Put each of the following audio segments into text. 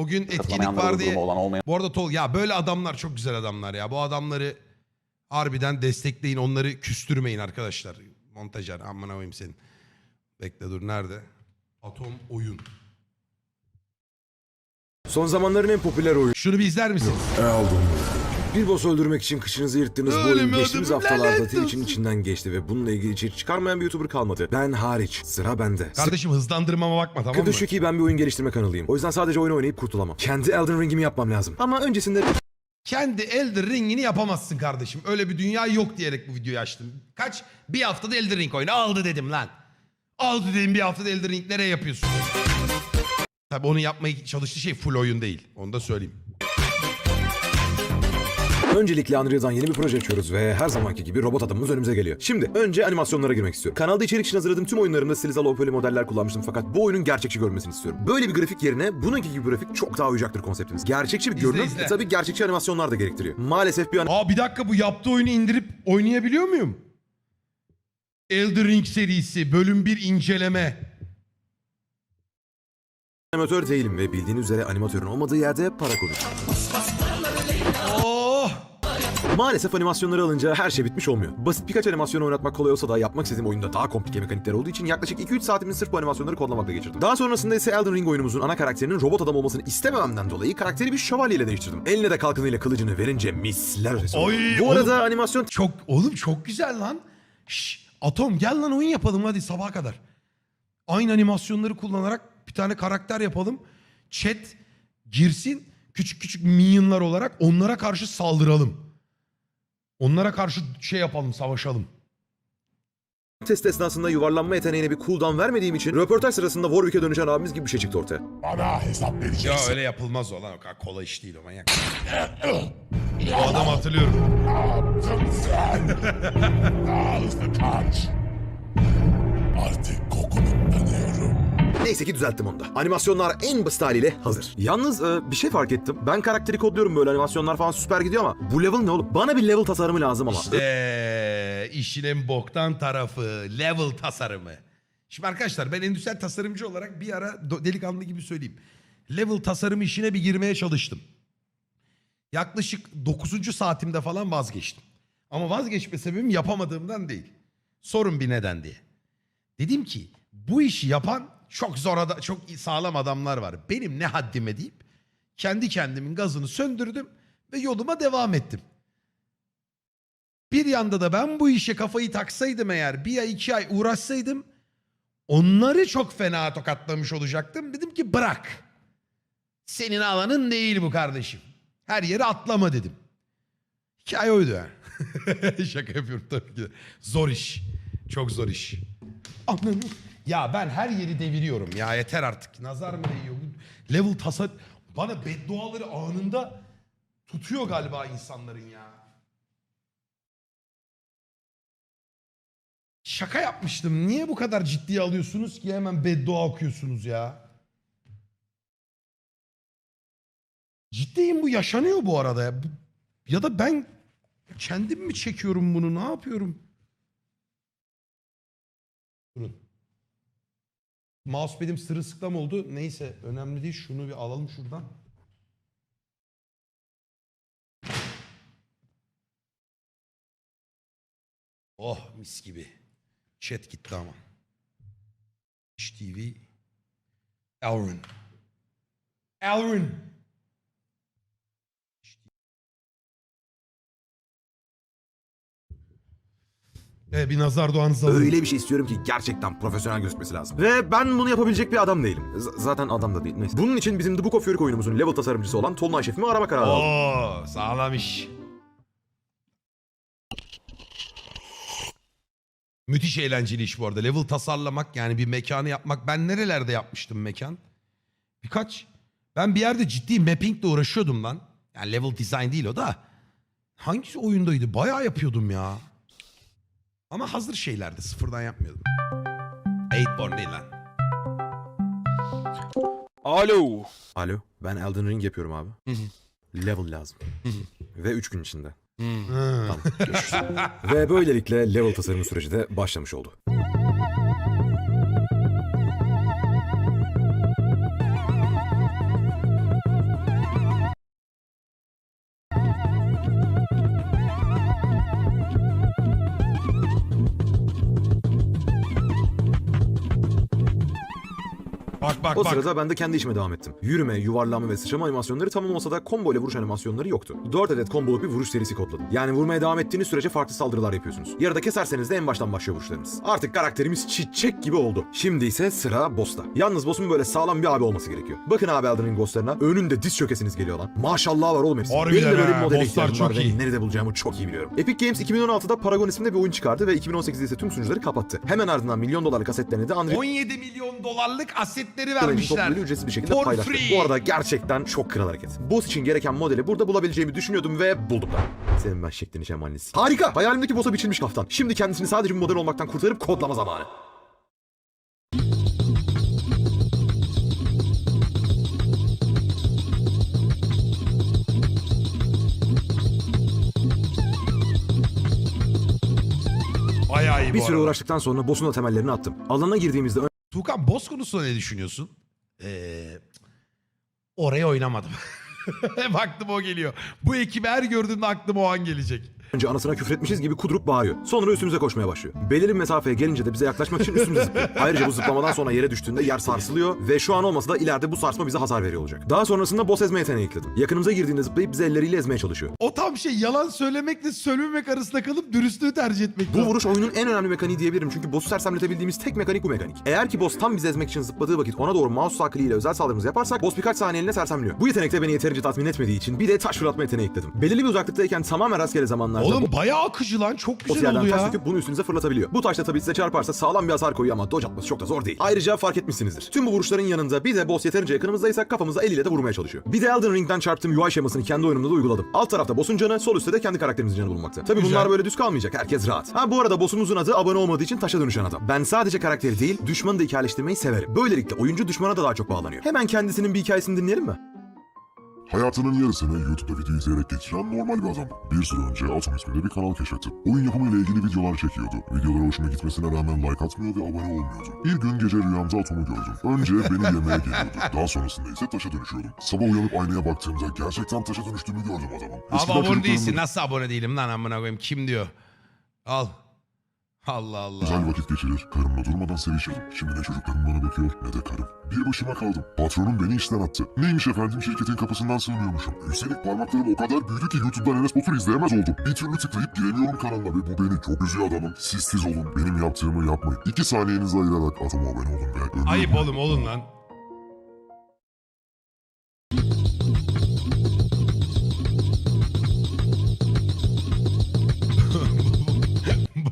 O gün etkinlik var diye. olan olmayan Bu arada Tol ya böyle adamlar çok güzel adamlar ya. Bu adamları harbiden destekleyin. Onları küstürmeyin arkadaşlar. Montajer amına koyayım senin. Bekle dur nerede? Atom oyun. Son zamanların en popüler oyunu. Şunu bir izler misin? Aldım. Bir boss öldürmek için kışınızı yırttığınız bu oyun mi geçtiğimiz haftalarda Twitch'in içinden geçti ve bununla ilgili içerik çıkarmayan bir YouTuber kalmadı. Ben hariç. Sıra bende. Kardeşim hızlandırmama bakma tamam mı? Sıkıntı şu ki ben bir oyun geliştirme kanalıyım. O yüzden sadece oyun oynayıp kurtulamam. Kendi Elden Ring'imi yapmam lazım. Ama öncesinde Kendi Elder Ring'ini yapamazsın kardeşim. Öyle bir dünya yok diyerek bu videoyu açtım. Kaç? Bir haftada Elder Ring oyunu aldı dedim lan. Aldı dedim bir haftada Elder Ring nereye yapıyorsun? Tabi onu yapmaya çalıştığı şey full oyun değil. Onu da söyleyeyim. Öncelikle Unreal'dan yeni bir proje açıyoruz ve her zamanki gibi robot adamımız önümüze geliyor. Şimdi önce animasyonlara girmek istiyorum. Kanalda içerik için hazırladığım tüm oyunlarımda stilize low modeller kullanmıştım fakat bu oyunun gerçekçi görünmesini istiyorum. Böyle bir grafik yerine bununki gibi bir grafik çok daha uyacaktır konseptimiz. Gerçekçi bir görünüm izle. e tabii gerçekçi animasyonlar da gerektiriyor. Maalesef bir Aa bir dakika bu yaptığı oyunu indirip oynayabiliyor muyum? Elder Ring serisi bölüm 1 inceleme. animatör değilim ve bildiğiniz üzere animatörün olmadığı yerde para konuşur. Maalesef animasyonları alınca her şey bitmiş olmuyor. Basit birkaç animasyon oynatmak kolay olsa da yapmak istediğim oyunda daha komplike mekanikler olduğu için yaklaşık 2-3 saatimi sırf bu animasyonları kodlamakla geçirdim. Daha sonrasında ise Elden Ring oyunumuzun ana karakterinin robot adam olmasını istemememden dolayı karakteri bir şövalyeyle değiştirdim. Eline de kalkanıyla kılıcını verince misler ötesi. Oy, Bu oğlum. arada animasyon Çok oğlum çok güzel lan. Şş, Atom gel lan oyun yapalım hadi sabaha kadar. Aynı animasyonları kullanarak bir tane karakter yapalım. Chat girsin küçük küçük minyonlar olarak onlara karşı saldıralım. Onlara karşı şey yapalım savaşalım. test esnasında yuvarlanma yeteneğine bir cooldown vermediğim için röportaj sırasında Warwick'e dönüşen abimiz gibi bir şey çıktı ortaya. Bana hesap Ya vereceksin. öyle yapılmaz o lan o kadar kolay iş değil o manyak. o adamı hatırlıyorum. Ne yaptın sen? Daha hızlı kaç. Neyse ki düzelttim onu da. Animasyonlar en basit haliyle hazır. Yalnız e, bir şey fark ettim. Ben karakteri kodluyorum böyle animasyonlar falan süper gidiyor ama bu level ne oğlum? Bana bir level tasarımı lazım ama. İşte işin en boktan tarafı level tasarımı. Şimdi arkadaşlar ben endüstriyel tasarımcı olarak bir ara delikanlı gibi söyleyeyim. Level tasarımı işine bir girmeye çalıştım. Yaklaşık 9. saatimde falan vazgeçtim. Ama vazgeçme sebebim yapamadığımdan değil. Sorun bir neden diye. Dedim ki bu işi yapan çok zor ada- çok sağlam adamlar var. Benim ne haddime deyip kendi kendimin gazını söndürdüm ve yoluma devam ettim. Bir yanda da ben bu işe kafayı taksaydım eğer bir ay iki ay uğraşsaydım onları çok fena tokatlamış olacaktım. Dedim ki bırak. Senin alanın değil bu kardeşim. Her yere atlama dedim. Hikaye oydu yani. Şaka yapıyorum tabii ki. Zor iş. Çok zor iş. Ananı. Ya ben her yeri deviriyorum ya yeter artık. Nazar mı değiyor? Level tasar... Bana bedduaları anında tutuyor galiba insanların ya. Şaka yapmıştım. Niye bu kadar ciddiye alıyorsunuz ki hemen beddua okuyorsunuz ya? Ciddiyim bu yaşanıyor bu arada ya. Ya da ben kendim mi çekiyorum bunu ne yapıyorum? Durun. Mousepad'im sırılsıklam oldu. Neyse önemli değil. Şunu bir alalım şuradan. Oh mis gibi. Chat gitti ama. TV. Elrin. Elrin. Evet bir nazar doğanızı alın. Öyle bir şey istiyorum ki gerçekten profesyonel gözükmesi lazım. Ve ben bunu yapabilecek bir adam değilim. Z- zaten adam da değil. Neyse. Bunun için bizim The Book of Fury oyunumuzun level tasarımcısı olan Tolunay şefimi arama kararı aldım. Oo sağlam iş. Müthiş eğlenceli iş bu arada. Level tasarlamak yani bir mekanı yapmak. Ben nerelerde yapmıştım mekan? Birkaç. Ben bir yerde ciddi mappingle uğraşıyordum lan. Yani level design değil o da. Hangisi oyundaydı? Bayağı yapıyordum ya. Ama hazır şeylerdi. Sıfırdan yapmıyordum. Eightborn değil lan. Alo. Alo, ben Elden Ring yapıyorum abi. level lazım. Ve 3 gün içinde. Tamam, görüşürüz. Ve böylelikle level tasarımı süreci de başlamış oldu. Bak O bak. sırada ben de kendi işime devam ettim. Yürüme, yuvarlama ve sıçrama animasyonları tamam olsa da combo ile vuruş animasyonları yoktu. 4 adet komboluk bir vuruş serisi kodladım. Yani vurmaya devam ettiğiniz sürece farklı saldırılar yapıyorsunuz. Yarıda keserseniz de en baştan başlıyor vuruşlarınız. Artık karakterimiz çiçek gibi oldu. Şimdi ise sıra boss'ta. Yalnız boss'un böyle sağlam bir abi olması gerekiyor. Bakın abi Elden Ring boss'larına önünde diz çökesiniz geliyor lan. Maşallah var oğlum hepsi. Harbiden Benim de böyle bir modele bosslar ihtiyacım var çok ve iyi. nerede bulacağımı çok iyi biliyorum. Epic Games 2016'da Paragon isimli bir oyun çıkardı ve 2018'de ise tüm sunucuları kapattı. Hemen ardından milyon dolarlık asetlerini de Unreal 17 milyon dolarlık asetleri vermişler. topları ücretsiz bir şekilde For paylaştı. free. Bu arada gerçekten çok kral hareket. Boss için gereken modeli burada bulabileceğimi düşünüyordum ve buldum da. Senin ben şeklini şemalisi. Harika! Hayalimdeki boss'a biçilmiş kaftan. Şimdi kendisini sadece bir model olmaktan kurtarıp kodlama zamanı. Bayağı iyi Bir bu süre arada. uğraştıktan sonra boss'un da temellerini attım. Alana girdiğimizde Tuğkan boss konusunda ne düşünüyorsun? Ee, oraya oynamadım. Baktım o geliyor. Bu ekibi her gördüğümde aklıma o an gelecek. Önce anasına küfretmişiz gibi kudurup bağırıyor. Sonra üstümüze koşmaya başlıyor. Belirli mesafeye gelince de bize yaklaşmak için üstümüze zıplıyor. Ayrıca bu zıplamadan sonra yere düştüğünde yer sarsılıyor ve şu an olmasa da ileride bu sarsma bize hasar veriyor olacak. Daha sonrasında boss ezme yeteneği ekledim. Yakınımıza girdiğinde zıplayıp bizi elleriyle ezmeye çalışıyor. O tam şey yalan söylemekle söylememek arasında kalıp dürüstlüğü tercih etmek. Bu vuruş oyunun en önemli mekaniği diyebilirim çünkü boss'u sersemletebildiğimiz tek mekanik bu mekanik. Eğer ki boss tam bizi ezmek için zıpladığı vakit ona doğru mouse sağ kliğiyle özel saldırımızı yaparsak boss birkaç saniyeliğine sersemliyor. Bu yetenek de beni yeterince tatmin etmediği için bir de taş fırlatma yeteneği ekledim. Belirli bir uzaklıktayken tamamen rastgele zamanlarda Oğlum bayağı akıcı lan. Çok güzel oldu taş ya. söküp bunu üstünüze fırlatabiliyor. Bu taş da tabii size çarparsa sağlam bir hasar koyuyor ama dodge atması çok da zor değil. Ayrıca fark etmişsinizdir. Tüm bu vuruşların yanında bir de boss yeterince yakınımızdaysa kafamıza eliyle de vurmaya çalışıyor. Bir de Elden Ring'den çarptığım UI şemasını kendi oyunumda da uyguladım. Alt tarafta boss'un canı, sol üstte de kendi karakterimizin canı bulunmakta. Tabii Güzel. bunlar böyle düz kalmayacak. Herkes rahat. Ha bu arada boss'umuzun adı abone olmadığı için taşa dönüşen adam. Ben sadece karakteri değil, düşmanı da hikayeleştirmeyi severim. Böylelikle oyuncu düşmana da daha çok bağlanıyor. Hemen kendisinin bir hikayesini dinleyelim mi? Hayatının yarısını YouTube'da video izleyerek geçiren normal bir adam. Bir süre önce Atom isminde bir kanal keşfetti. Oyun yapımıyla ilgili videolar çekiyordu. Videolara hoşuma gitmesine rağmen like atmıyor ve abone olmuyordu. Bir gün gece rüyamda Atom'u gördüm. Önce beni yemeye geliyordu. Daha sonrasında ise taşa dönüşüyordum. Sabah uyanıp aynaya baktığımda gerçekten taşa dönüştüğümü gördüm adamın. Abi Eskiden abone çocuklarımla değilsin. Nasıl abone değilim lan amına koyayım? Kim diyor? Al. Allah Allah. Güzel vakit geçirir, karımla durmadan sevişirdim. Şimdi ne çocuklarım bana bakıyor ne de karım. Bir başıma kaldım. Patronum beni işten attı. Neymiş efendim şirketin kapısından sığmıyormuşum. Üstelik parmaklarım o kadar büyüdü ki YouTube'dan Enes Batur izleyemez oldum. Bir türlü tıklayıp giremiyorum kanalına ve bu beni çok üzüyor adamım. Siz siz olun, benim yaptığımı yapmayın. İki saniyenizi ayırarak atoma abone olun ve ömür Ayıp oğlum olun lan.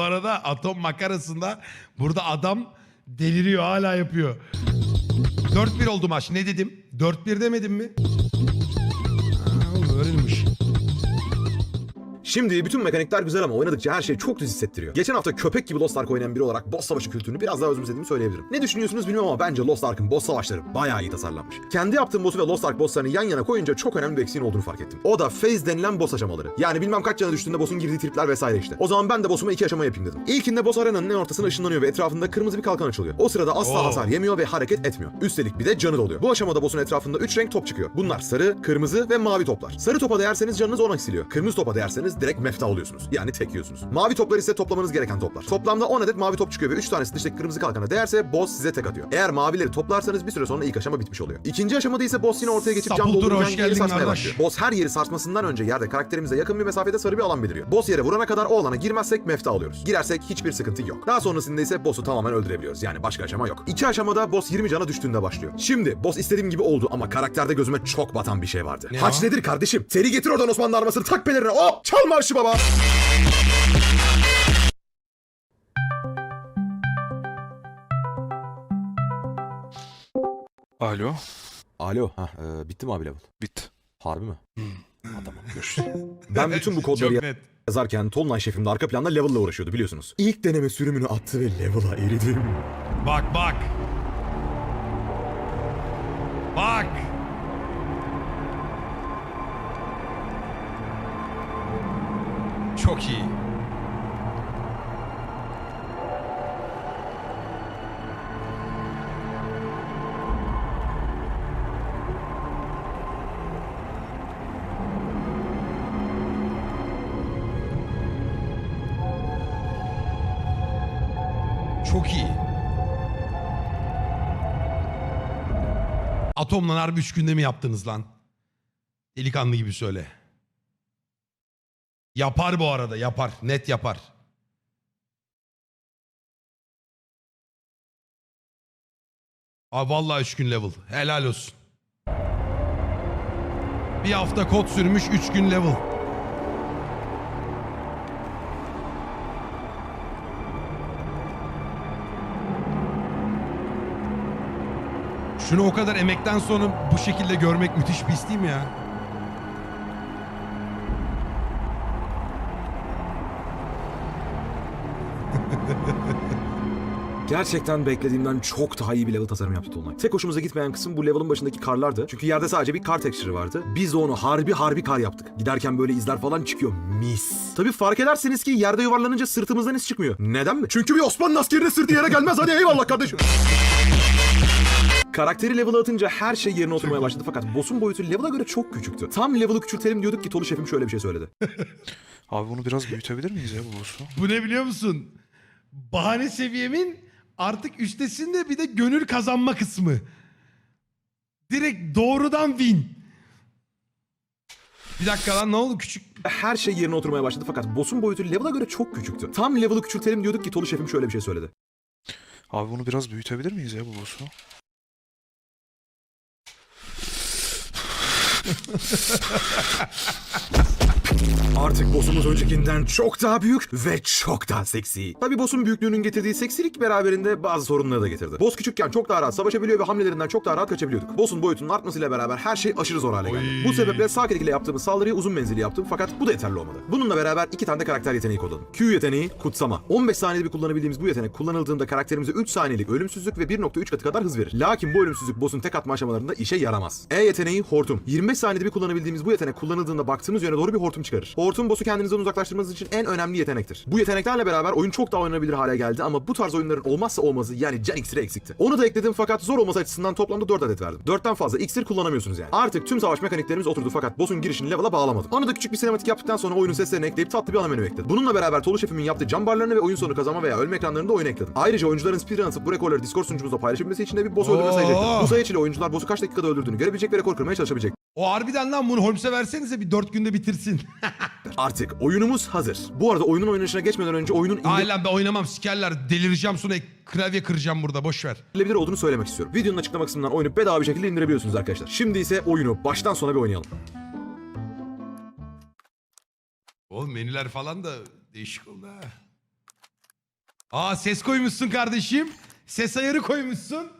Arada atom makarasında burada adam deliriyor hala yapıyor. 4-1 oldu maç ne dedim? 4-1 demedim mi? Ha, öğrenmiş. Şimdi bütün mekanikler güzel ama oynadıkça her şey çok düz hissettiriyor. Geçen hafta köpek gibi Lost Ark oynayan biri olarak boss savaşı kültürünü biraz daha özümsediğimi söyleyebilirim. Ne düşünüyorsunuz bilmiyorum ama bence Lost Ark'ın boss savaşları bayağı iyi tasarlanmış. Kendi yaptığım boss'u ve Lost Ark bosslarını yan yana koyunca çok önemli bir eksiğin olduğunu fark ettim. O da phase denilen boss aşamaları. Yani bilmem kaç cana düştüğünde boss'un girdiği tripler vesaire işte. O zaman ben de boss'uma iki aşama yapayım dedim. İlkinde boss arenanın en ortasına ışınlanıyor ve etrafında kırmızı bir kalkan açılıyor. O sırada asla Oo. hasar yemiyor ve hareket etmiyor. Üstelik bir de canı doluyor. Bu aşamada boss'un etrafında 3 renk top çıkıyor. Bunlar sarı, kırmızı ve mavi toplar. Sarı topa değerseniz canınız 10 eksiliyor. Kırmızı topa değerseniz direkt mefta oluyorsunuz. Yani tek yiyorsunuz. Mavi toplar ise toplamanız gereken toplar. Toplamda 10 adet mavi top çıkıyor ve 3 tanesi dıştaki kırmızı kalkana değerse boss size tek atıyor. Eğer mavileri toplarsanız bir süre sonra ilk aşama bitmiş oluyor. İkinci aşamada ise boss yine ortaya geçip can doldururken yeri sarsmaya başlıyor. Boss her yeri sarsmasından önce yerde karakterimize yakın bir mesafede sarı bir alan beliriyor. Boss yere vurana kadar o alana girmezsek mefta alıyoruz. Girersek hiçbir sıkıntı yok. Daha sonrasında ise boss'u tamamen öldürebiliyoruz. Yani başka aşama yok. İki aşamada boss 20 cana düştüğünde başlıyor. Şimdi boss istediğim gibi oldu ama karakterde gözüme çok batan bir şey vardı. Ne Haç o? nedir kardeşim? Seri getir oradan Osmanlı armasını tak pelerine. O çal marşı baba. Alo. Alo, ha, e, bitti mi abi level? Bitti. Harbi mi? Ha, tamam, görüşürüz. ben bütün bu kodları net. yazarken Tolunay şefim de arka planda level'la uğraşıyordu biliyorsunuz. İlk deneme sürümünü attı ve level'a eridim. Bak bak. Bak. Çok iyi. Çok iyi. Atomla harbi 3 günde mi yaptınız lan? Delikanlı gibi söyle. Yapar bu arada yapar. Net yapar. Aa, vallahi 3 gün level. Helal olsun. Bir hafta kod sürmüş 3 gün level. Şunu o kadar emekten sonra bu şekilde görmek müthiş bir isteğim ya. Gerçekten beklediğimden çok daha iyi bir level tasarım yaptı Tolunay. Tek hoşumuza gitmeyen kısım bu level'ın başındaki karlardı. Çünkü yerde sadece bir kar texture'ı vardı. Biz de onu harbi harbi kar yaptık. Giderken böyle izler falan çıkıyor. Mis. Tabii fark edersiniz ki yerde yuvarlanınca sırtımızdan iz çıkmıyor. Neden mi? Çünkü bir Osmanlı askerinin sırtı yere gelmez. Hadi eyvallah kardeşim. Karakteri level'a atınca her şey yerine oturmaya başladı fakat boss'un boyutu level'a göre çok küçüktü. Tam level'ı küçültelim diyorduk ki Tolu şefim şöyle bir şey söyledi. Abi bunu biraz büyütebilir miyiz ya bu boss'u? Bu ne biliyor musun? Bahane seviyemin artık üstesinde bir de gönül kazanma kısmı. Direkt doğrudan win. Bir dakika lan ne oldu küçük? Her şey yerine oturmaya başladı fakat boss'un boyutu level'a göre çok küçüktü. Tam level'ı küçültelim diyorduk ki Tolu şefim şöyle bir şey söyledi. Abi bunu biraz büyütebilir miyiz ya bu boss'u? Artık boss'umuz öncekinden çok daha büyük ve çok daha seksi. Tabi boss'un büyüklüğünün getirdiği seksilik beraberinde bazı sorunları da getirdi. Boss küçükken çok daha rahat savaşabiliyor ve hamlelerinden çok daha rahat kaçabiliyorduk. Boss'un boyutunun artmasıyla beraber her şey aşırı zor hale geldi. Oy. Bu sebeple sağ klik ile yaptığımız saldırıyı uzun menzilli yaptım fakat bu da yeterli olmadı. Bununla beraber iki tane de karakter yeteneği kodladım. Q yeteneği kutsama. 15 saniyede bir kullanabildiğimiz bu yetenek kullanıldığında karakterimize 3 saniyelik ölümsüzlük ve 1.3 katı kadar hız verir. Lakin bu ölümsüzlük boss'un tek atma aşamalarında işe yaramaz. E yeteneği hortum. 25 saniyede bir kullanabildiğimiz bu yetenek kullanıldığında baktığımız yöne doğru bir hortum çıkarır. Hortum boss'u kendinizden uzaklaştırmanız için en önemli yetenektir. Bu yeteneklerle beraber oyun çok daha oynanabilir hale geldi ama bu tarz oyunların olmazsa olmazı yani can iksiri eksikti. Onu da ekledim fakat zor olması açısından toplamda 4 adet verdim. 4'ten fazla iksir kullanamıyorsunuz yani. Artık tüm savaş mekaniklerimiz oturdu fakat boss'un girişini level'a bağlamadım. Onu da küçük bir sinematik yaptıktan sonra oyunun seslerini ekleyip tatlı bir ana menü ekledim. Bununla beraber Tolu şefimin yaptığı cam barlarını ve oyun sonu kazanma veya ölme ekranlarını da oyuna ekledim. Ayrıca oyuncuların speedrun atıp bu rekorları Discord sunucumuzda paylaşabilmesi için de bir boss öldürme Oo. sayılacaktır. Bu sayı ile oyuncular boss'u kaç dakikada öldürdüğünü görebilecek ve rekor kırmaya çalışabilecek. O harbiden lan bunu Holmes'e versenize bir 4 günde bitirsin. Artık oyunumuz hazır. Bu arada oyunun oynanışına geçmeden önce oyunun Aynen ben oynamam sikerler delireceğim sonra klavye kıracağım burada boş ver. indirilebilir olduğunu söylemek istiyorum. Videonun açıklama kısmından oyunu bedava bir şekilde indirebiliyorsunuz arkadaşlar. Şimdi ise oyunu baştan sona bir oynayalım. Oğlum menüler falan da değişik oldu ha. Aa ses koymuşsun kardeşim. Ses ayarı koymuşsun.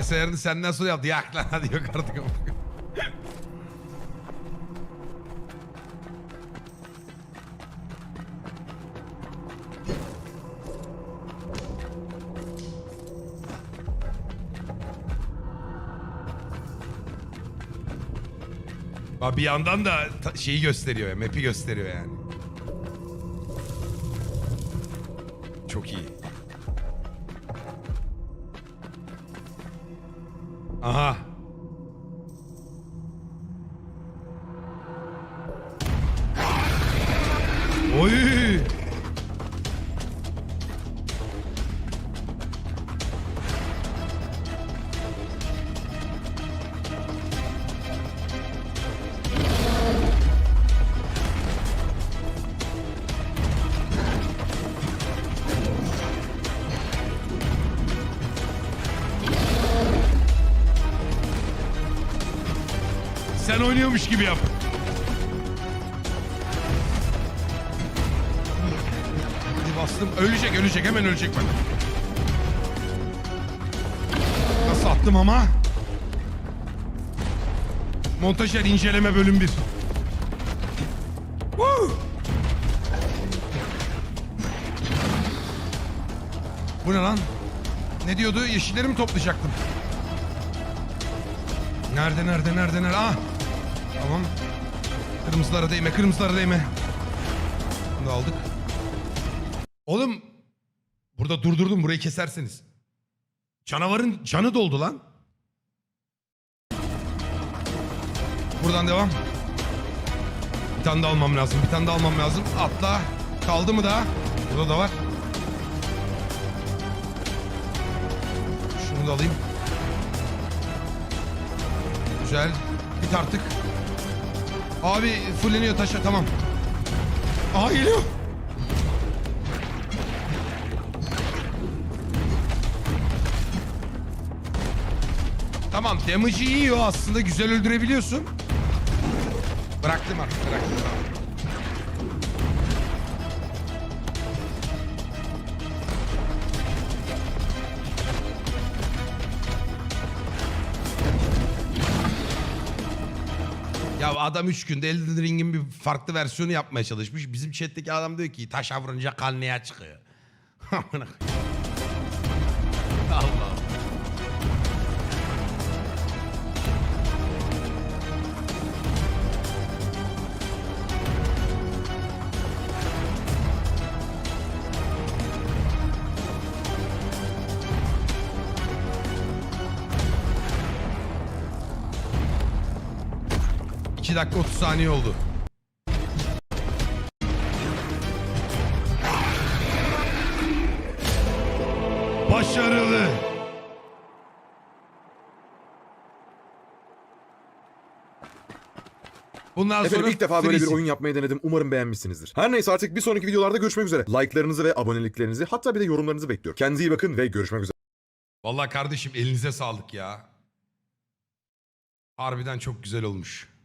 Ses ayarını senden sonra yaptı. Yak lan hadi yok artık. Bak bir yandan da ta- şeyi gösteriyor ya, map'i gösteriyor yani. Aha. Oy. Oynuyormuş gibi yap. Hadi bastım. Ölecek ölecek hemen ölecek bak. Nasıl attım ama? Montajer inceleme bölüm 1. Woo! Bu ne lan? Ne diyordu? Yeşilleri mi toplayacaktım? Nerede nerede nerede nerede? Ah! Tamam. Kırmızılara değme kırmızılara değme. Bunu da aldık. Oğlum burada durdurdum burayı keserseniz. Canavarın canı doldu lan. buradan devam. Bir tane daha almam lazım. Bir tane daha almam lazım. Atla. Kaldı mı daha? Burada da var. Şunu da alayım. Güzel. Bit artık. Abi fulleniyor taşa tamam. Aha geliyor. Tamam damage'ı yiyor aslında güzel öldürebiliyorsun. Bıraktım artık bıraktım. Ya adam üç günde Elden Ring'in bir farklı versiyonu yapmaya çalışmış. Bizim chat'teki adam diyor ki taşa vurunca kalneye çıkıyor. Allah. İki dakika 30 saniye oldu. Başarılı. Bundan Efendim sonra ilk defa böyle bir oyun yapmayı denedim. Umarım beğenmişsinizdir. Her neyse artık bir sonraki videolarda görüşmek üzere. Like'larınızı ve aboneliklerinizi hatta bir de yorumlarınızı bekliyorum. Kendinize iyi bakın ve görüşmek üzere. Vallahi kardeşim elinize sağlık ya. Harbiden çok güzel olmuş.